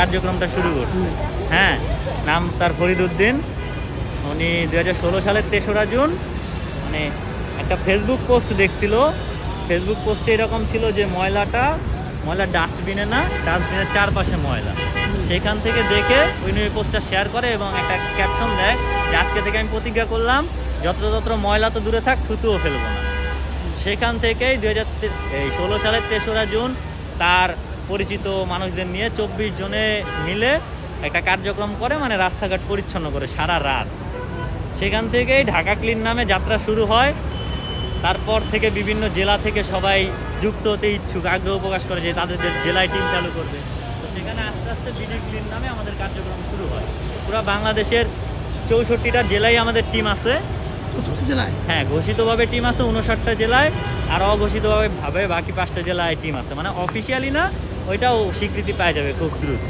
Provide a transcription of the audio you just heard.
কার্যক্রমটা শুরু করছে। হ্যাঁ নাম তার ফরিদ উদ্দিন উনি দু হাজার ষোলো সালের তেসরা জুন মানে একটা ফেসবুক পোস্ট দেখছিল। ফেসবুক পোস্টে এরকম ছিল যে ময়লাটা, ময়লা ডাস্টবিনে না ডাস্টবিনের চারপাশে ময়লা। সেখান থেকে দেখে উনি ওই পোস্টটা শেয়ার করে এবং একটা ক্যাপশন দেয় যে, আজকে থেকে আমি প্রতিজ্ঞা করলাম যত্র তত্র ময়লা তো দূরে থাক, থুতুও ফেলব না। সেখান থেকেই দু হাজার ষোলো সালের তেসরা জুন তার পরিচিত মানুষদের নিয়ে চব্বিশ জনে মিলে একটা কার্যক্রম করে মানে রাস্তাঘাট পরিচ্ছন্ন করে সারা রাত। সেখান থেকেই ঢাকা ক্লিন নামে যাত্রা শুরু হয়। তারপর থেকে বিভিন্ন জেলা থেকে সবাই যুক্ত হতে ইচ্ছুক আগ্রহ প্রকাশ করে যে তাদের জেলায় টিম চালু করবে। তো সেখানে আস্তে আস্তে বিডি ক্লিন নামে আমাদের কার্যক্রম শুরু হয়। পুরো বাংলাদেশের চৌষট্টিটা জেলায় আমাদের টিম আছে। জেলায়? হ্যাঁ ঘোষিতভাবে টিম আছে উনষাটটা জেলায়। আর অঘোষিতভাবে ভাবে বাকি পাঁচটা জেলায় টিম আছে। মানে অফিসিয়ালি না, ওইটাও স্বীকৃতি পাওয়া যাবে খুব দ্রুত।